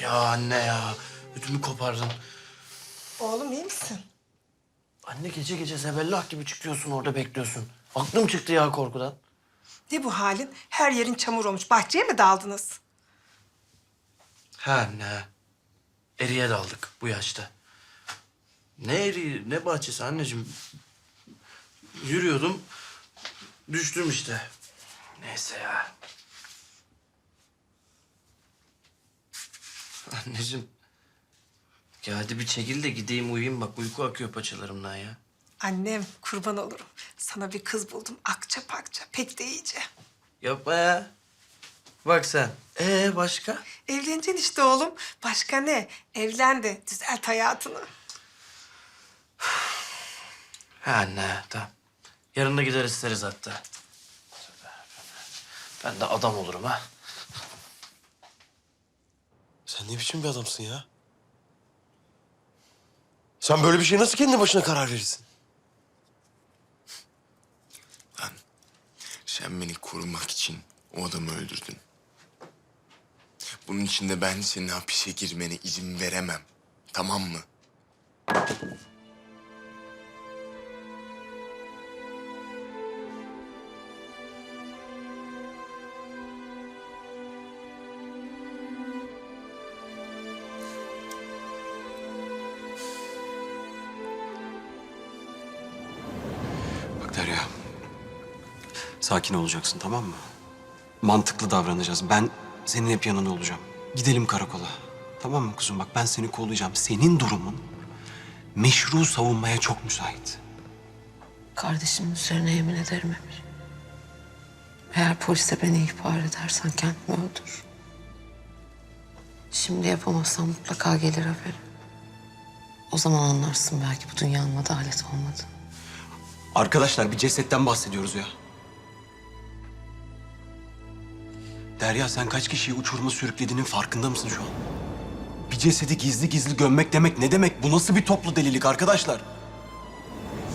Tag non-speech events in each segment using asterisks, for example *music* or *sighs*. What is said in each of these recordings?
Ya anne ya. Ödümü kopardın. Oğlum iyi misin? Anne gece gece zebellah gibi çıkıyorsun orada bekliyorsun. Aklım çıktı ya korkudan. Ne bu halin? Her yerin çamur olmuş. Bahçeye mi daldınız? Ha anne. Eriye daldık bu yaşta. Ne eriği, ne bahçesi anneciğim. Yürüyordum, düştüm işte. Neyse ya. Anneciğim. Ya hadi bir çekil de gideyim uyuyayım bak uyku akıyor paçalarımdan ya. Annem kurban olurum. Sana bir kız buldum. Akça pakça. Pek de iyice. Yapma ya. Bak sen. Ee başka? Evleneceksin işte oğlum. Başka ne? Evlen de düzelt hayatını. *sighs* Ha anne tamam. Yarın da gider isteriz hatta. Ben de adam olurum ha. Sen ne biçim bir adamsın ya? Sen böyle bir şey nasıl kendi başına karar verirsin? Lan sen beni korumak için o adamı öldürdün. Bunun için de ben senin hapise girmene izin veremem. Tamam mı? Derya. Sakin olacaksın tamam mı? Mantıklı davranacağız. Ben senin hep yanında olacağım. Gidelim karakola. Tamam mı kuzum? Bak ben seni kollayacağım. Senin durumun meşru savunmaya çok müsait. Kardeşimin üzerine yemin ederim Emir. Eğer polise beni ihbar edersen kendimi öldür. Şimdi yapamazsam mutlaka gelir haberi. O zaman anlarsın belki bu dünyanın adalet olmadığını. Arkadaşlar bir cesetten bahsediyoruz ya. Derya sen kaç kişiyi uçuruma sürüklediğinin farkında mısın şu an? Bir cesedi gizli gizli gömmek demek ne demek? Bu nasıl bir toplu delilik arkadaşlar?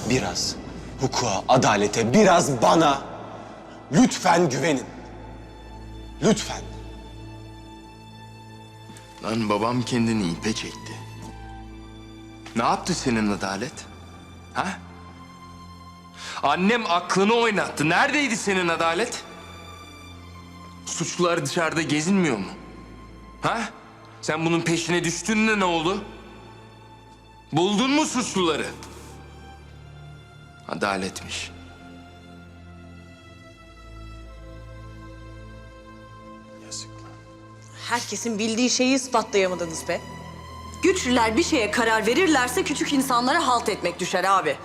Biraz hukuka, adalete, biraz bana lütfen güvenin. Lütfen. Lan babam kendini ipe çekti. Ne yaptı senin adalet? Ha? Annem aklını oynattı. Neredeydi senin adalet? Suçlular dışarıda gezinmiyor mu? Ha? Sen bunun peşine düştüğünde ne oldu? Buldun mu suçluları? Adaletmiş. Herkesin bildiği şeyi ispatlayamadınız be. Güçlüler bir şeye karar verirlerse küçük insanlara halt etmek düşer abi.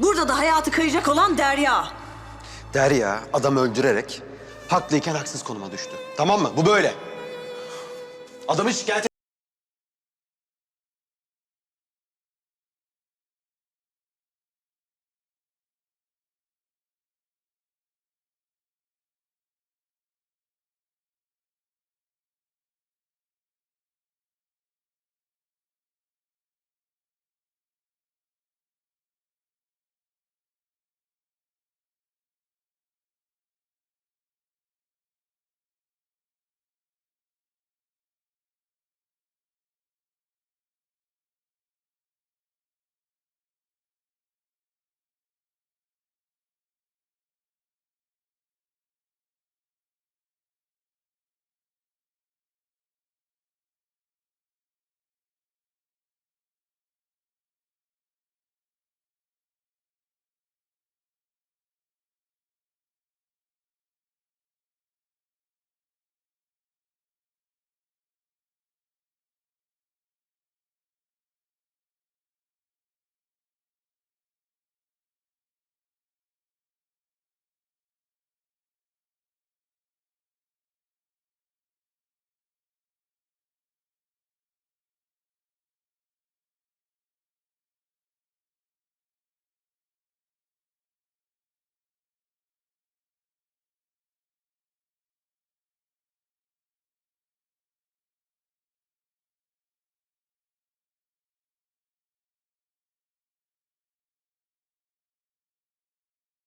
Burada da hayatı kayacak olan Derya. Derya adam öldürerek haklıyken haksız konuma düştü. Tamam mı? Bu böyle. Adamı şikayet